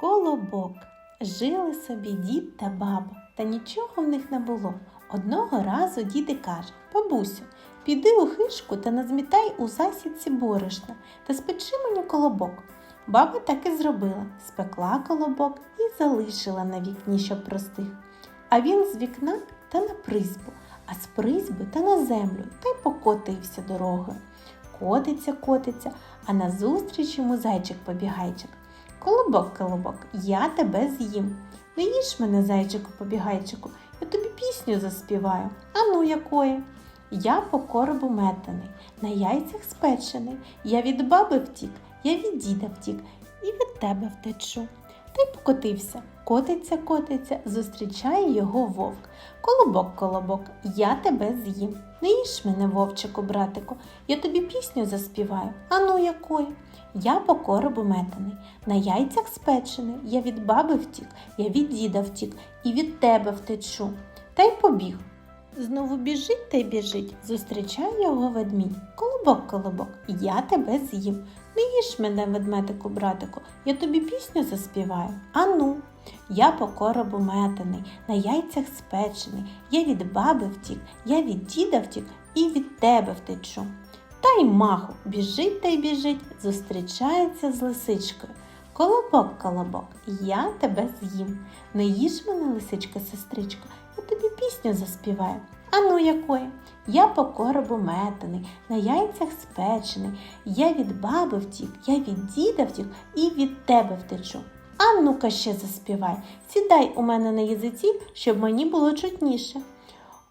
Колобок. Жили собі дід та баба, та нічого в них не було. Одного разу дід і каже Бабусю, піди у хишку та назмітай у засідці борошна та спечи мені колобок. Баба так і зробила, спекла колобок і залишила на вікні, щоб простих. А він з вікна та на призьбу, а з призьби та на землю, та й покотився дорогою. Котиться, котиться, а назустріч йому зайчик-побігайчик. Колобок, колобок, я тебе з'їм. Не їж мене, зайчику побігайчику, я тобі пісню заспіваю. А ну якої? Я по коробу метаний, на яйцях спечений. Я від баби втік, я від діда втік, і від тебе втечу. Й покотився. Котиться, котиться, зустрічає його вовк. Колобок, колобок, я тебе з'їм. Не їж мене, вовчику, братику, я тобі пісню заспіваю. А ну якої? Я по коробу метаний, на яйцях спечений, я від баби втік, я від діда втік і від тебе втечу. Та й побіг. Знову біжить та й біжить, зустрічає його ведмідь. Колобок, колобок, я тебе з'їм. Не їж мене, ведмедику, братику, я тобі пісню заспіваю. Ану, я по коробу метаний, на яйцях спечений, я від баби втік, я від діда втік і від тебе втечу. Та й маху, біжить та й біжить, зустрічається з лисичкою. Колобок, колобок, я тебе з'їм. Не їж мене, лисичка, сестричко, я тобі пісню заспіваю. А ну якої? Я по коробу метаний, на яйцях спечений, я від баби втік, я від діда втік і від тебе втечу. А ну-ка ще заспівай, сідай у мене на язиці, щоб мені було чутніше.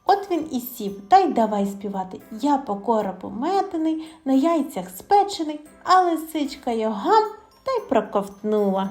От він і сів, та й давай співати. Я по коробу метаний, на яйцях спечений, а лисичка його гам та й проковтнула.